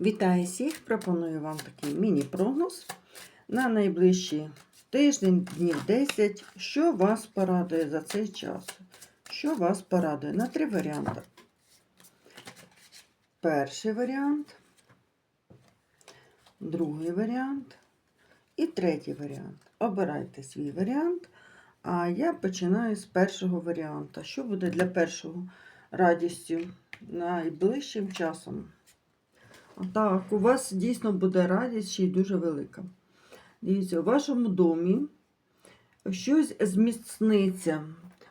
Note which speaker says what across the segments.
Speaker 1: Вітаю всіх! Пропоную вам такий міні-прогноз на найближчі тиждень, днів 10. Що вас порадує за цей час? Що вас порадує? На три варіанти. Перший варіант, другий варіант і третій варіант. Обирайте свій варіант. А я починаю з першого варіанту. Що буде для першого радістю найближчим часом? Так, у вас дійсно буде радість ще й дуже велика. Дивіться, у вашому домі щось зміцниться,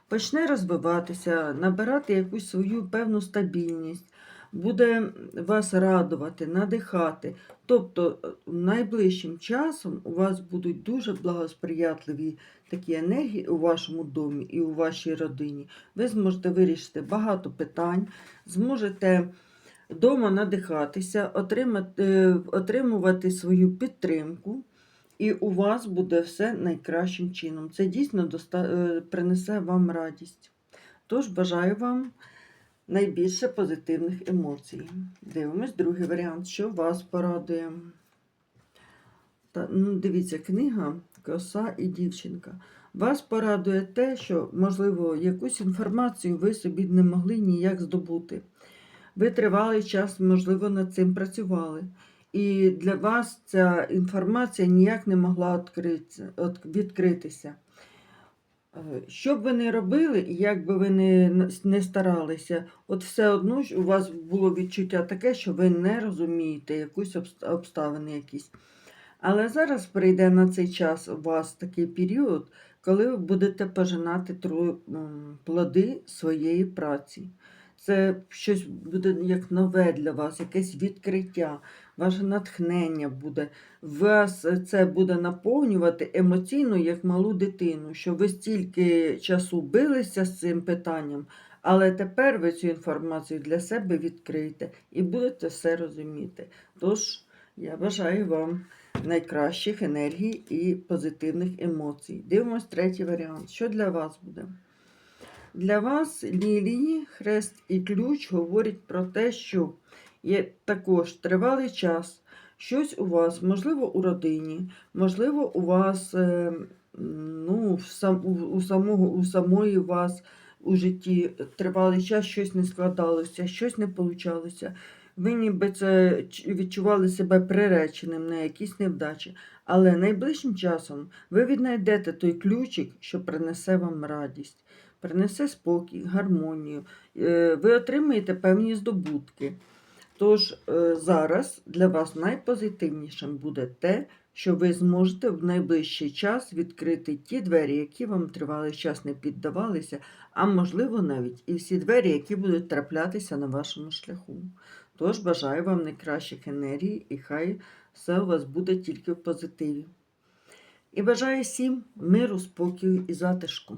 Speaker 1: почне розвиватися, набирати якусь свою певну стабільність, буде вас радувати, надихати. Тобто, найближчим часом у вас будуть дуже благосприятливі такі енергії у вашому домі і у вашій родині. Ви зможете вирішити багато питань, зможете вдома надихатися, отримати, отримувати свою підтримку, і у вас буде все найкращим чином. Це дійсно доста... е, принесе вам радість. Тож бажаю вам найбільше позитивних емоцій. Дивимось другий варіант, що вас порадує. Та, ну, Дивіться, книга Коса і дівчинка. Вас порадує те, що, можливо, якусь інформацію ви собі не могли ніяк здобути. Ви тривалий час, можливо, над цим працювали. І для вас ця інформація ніяк не могла відкритися, Що б ви не робили, як би ви не, не старалися, от все одно у вас було відчуття таке, що ви не розумієте якусь обст- обставини якісь. Але зараз прийде на цей час у вас такий період, коли ви будете пожинати плоди своєї праці. Це щось буде як нове для вас, якесь відкриття, ваше натхнення буде. Вас це буде наповнювати емоційно, як малу дитину, що ви стільки часу билися з цим питанням, але тепер ви цю інформацію для себе відкриєте і будете все розуміти. Тож, я бажаю вам найкращих енергій і позитивних емоцій. Дивимось третій варіант. Що для вас буде? Для вас лілії, хрест і ключ говорять про те, що є також тривалий час, щось у вас, можливо, у родині, можливо, у вас е, ну, у, самого, у самої вас у житті тривалий час щось не складалося, щось не получалося. Ви ніби це відчували себе приреченим на якісь невдачі. Але найближчим часом ви віднайдете той ключик, що принесе вам радість принесе спокій, гармонію, е, ви отримаєте певні здобутки. Тож е, зараз для вас найпозитивнішим буде те, що ви зможете в найближчий час відкрити ті двері, які вам тривалий час не піддавалися, а можливо навіть і всі двері, які будуть траплятися на вашому шляху. Тож бажаю вам найкращих енергій і хай все у вас буде тільки в позитиві. І бажаю всім миру, спокою і затишку.